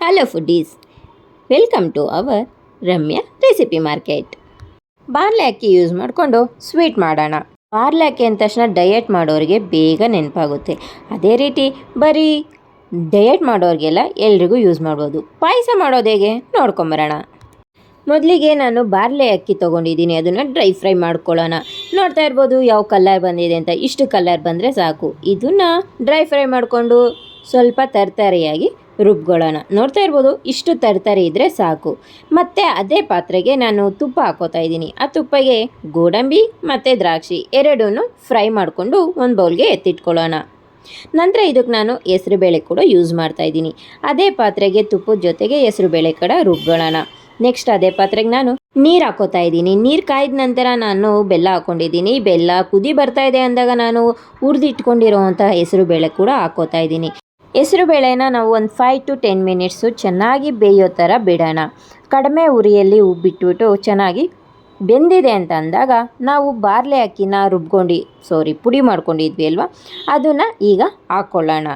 Hello foodies welcome to our Ramya recipe market barley ಅಕ್ಕಿ use ಮಾಡಿಕೊಂಡು sweet ಮಾಡೋಣ. ಬಾರ್ಲೆ ಅಕ್ಕಿ ಅಂದ ತಕ್ಷಣ ಡಯಟ್ ಮಾಡೋರಿಗೆ ಬೇಗ ನೆನಪಾಗುತ್ತೆ. ಅದೇ ರೀತಿ ಬರೀ ಡಯಟ್ ಮಾಡೋರಿಗೆಲ್ಲ ಎಲ್ರಿಗೂ ಯೂಸ್ ಮಾಡ್ಬೋದು. ಪಾಯಸ ಮಾಡೋದು ಹೇಗೆ? ನೋಡ್ಕೊಂಬರೋಣ. ಮೊದಲಿಗೆ ನಾನು ಬಾರ್ಲೆ ಅಕ್ಕಿ ತೊಗೊಂಡಿದ್ದೀನಿ. ಅದನ್ನು ಡ್ರೈ ಫ್ರೈ ಮಾಡ್ಕೊಳ್ಳೋಣ. ನೋಡ್ತಾ ಇರ್ಬೋದು ಯಾವ ಕಲರ್ ಬಂದಿದೆ ಅಂತ. ಇಷ್ಟು ಕಲರ್ ಬಂದರೆ ಸಾಕು. ಇದನ್ನು ಡ್ರೈ ಫ್ರೈ ಮಾಡಿಕೊಂಡು ಸ್ವಲ್ಪ ತರ್ತರಿಯಾಗಿ ರುಬ್ಕೊಳ್ಳೋಣ ನೋಡ್ತಾ ಇರ್ಬೋದು, ಇಷ್ಟು ತರ್ತರಿ ಇದ್ದರೆ ಸಾಕು. ಮತ್ತು ಅದೇ ಪಾತ್ರೆಗೆ ನಾನು ತುಪ್ಪ ಹಾಕೋತಾ ಇದ್ದೀನಿ. ಆ ತುಪ್ಪಗೆ ಗೋಡಂಬಿ ಮತ್ತು ದ್ರಾಕ್ಷಿ ಎರಡೂ ಫ್ರೈ ಮಾಡಿಕೊಂಡು ಒಂದು ಬೌಲ್ಗೆ ಎತ್ತಿಟ್ಕೊಳ್ಳೋಣ. ನಂತರ ಇದಕ್ಕೆ ನಾನು ಹೆಸರುಬೇಳೆ ಕೂಡ ಯೂಸ್ ಮಾಡ್ತಾ ಇದ್ದೀನಿ. ಅದೇ ಪಾತ್ರೆಗೆ ತುಪ್ಪದ ಜೊತೆಗೆ ಹೆಸರುಬೇಳೆ ಕೂಡ ರುಬ್ಕೊಳ್ಳೋಣ ನೆಕ್ಸ್ಟ್ ಅದೇ ಪಾತ್ರೆಗೆ ನಾನು ನೀರು ಹಾಕೋತಾ ಇದ್ದೀನಿ. ನೀರು ಕಾಯ್ದ ನಂತರ ನಾನು ಬೆಲ್ಲ ಹಾಕ್ಕೊಂಡಿದ್ದೀನಿ ಬೆಲ್ಲ ಕುದಿ ಬರ್ತಾ ಇದೆ ಅಂದಾಗ ನಾನು ಹುರಿದಿಟ್ಕೊಂಡಿರೋವಂಥ ಹೆಸರು ಬೇಳೆ ಕೂಡ ಹಾಕೋತಾ ಇದ್ದೀನಿ. ಹೆಸರು ಬೇಳೆನ ನಾವು ಒಂದು ಫೈವ್ ಟು ಟೆನ್ ಮಿನಿಟ್ಸು ಚೆನ್ನಾಗಿ ಬೇಯೋ ಥರ ಬಿಡೋಣ. ಕಡಿಮೆ ಉರಿಯಲ್ಲಿ ಉಬ್ಬಿಟ್ಬಿಟ್ಟು ಚೆನ್ನಾಗಿ ಬೆಂದಿದೆ ಅಂತ ಅಂದಾಗ ನಾವು ಬಾರ್ಲೆ ಅಕ್ಕಿನ ರುಬ್ಕೊಂಡು ಸಾರಿ ಪುಡಿ ಮಾಡ್ಕೊಂಡಿದ್ವಿ ಅಲ್ವಾ? ಅದನ್ನು ಈಗ ಹಾಕ್ಕೊಳ್ಳೋಣ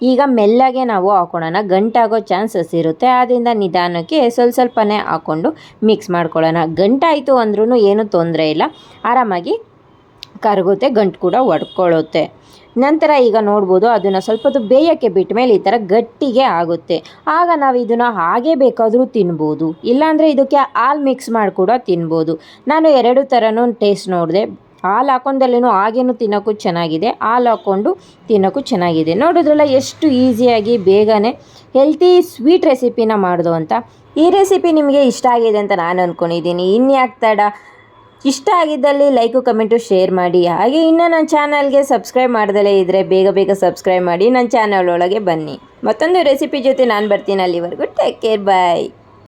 ಈಗ ಮೆಲ್ಲಗೆ ನಾವು ಹಾಕೊಳ್ಳೋಣ. ಗಂಟಾಗೋ ಚಾನ್ಸಸ್ ಇರುತ್ತೆ. ಆದ್ದರಿಂದ ನಿಧಾನಕ್ಕೆ ಸ್ವಲ್ಪ ಸ್ವಲ್ಪನೇ ಹಾಕ್ಕೊಂಡು ಮಿಕ್ಸ್ ಮಾಡ್ಕೊಳ್ಳೋಣ. ಗಂಟಾಯಿತು ಅಂದ್ರೂ ಏನೂ ತೊಂದರೆ ಇಲ್ಲ. ಆರಾಮಾಗಿ ಕರಗುತ್ತೆ, ಗಂಟು ಕೂಡ ಒಡ್ಕೊಳ್ಳುತ್ತೆ. ನಂತರ ಈಗ ನೋಡ್ಬೋದು, ಅದನ್ನು ಸ್ವಲ್ಪ ಹೊತ್ತು ಬೇಯೋಕ್ಕೆ ಬಿಟ್ಟ ಮೇಲೆ ಈ ಥರ ಗಟ್ಟಿಗೆ ಆಗುತ್ತೆ. ಆಗ ನಾವು ಇದನ್ನು ಹಾಗೆ ಬೇಕಾದರೂ ತಿನ್ಬೋದು. ಇಲ್ಲಾಂದರೆ ಇದಕ್ಕೆ ಹಾಲು ಮಿಕ್ಸ್ ಮಾಡಿ ಕೂಡ ತಿನ್ಬೋದು. ನಾನು ಎರಡು ಥರನೂ ಟೇಸ್ಟ್ ನೋಡಿದೆ. ಹಾಲು ಹಾಕೊಂಡಲ್ಲೇನು ಹಾಗೇನು ತಿನ್ನೋಕ್ಕೂ ಚೆನ್ನಾಗಿದೆ. ಹಾಲು ಹಾಕ್ಕೊಂಡು ತಿನ್ನೋಕ್ಕೂ ಚೆನ್ನಾಗಿದೆ. ನೋಡಿದ್ರಲ್ಲ ಎಷ್ಟು ಈಸಿಯಾಗಿ, ಬೇಗನೆ ಹೆಲ್ತಿ ಸ್ವೀಟ್ ರೆಸಿಪಿನ ಮಾಡಿದು ಅಂತ. ಈ ರೆಸಿಪಿ ನಿಮಗೆ ಇಷ್ಟ ಆಗಿದೆ ಅಂತ ನಾನು ಅಂದ್ಕೊಂಡಿದ್ದೀನಿ ಇನ್ಯಾಕೆ ಇಷ್ಟ ಆಗಿದ್ದಲ್ಲಿ ಲೈಕು, ಕಮೆಂಟು, ಶೇರ್ ಮಾಡಿ. ಹಾಗೆ ಇನ್ನೂ ನನ್ನ ಚಾನಲ್ಗೆ ಸಬ್ಸ್ಕ್ರೈಬ್ ಮಾಡ್ದಲೇ ಇದ್ದರೆ ಬೇಗ ಬೇಗ ಸಬ್ಸ್ಕ್ರೈಬ್ ಮಾಡಿ. ನನ್ನ ಚಾನಲ್ ಒಳಗೆ ಬನ್ನಿ. ಮತ್ತೊಂದು ರೆಸಿಪಿ ಜೊತೆ ನಾನು ಬರ್ತೀನಿ ಅಲ್ಲಿವರೆಗೂ. Take care bye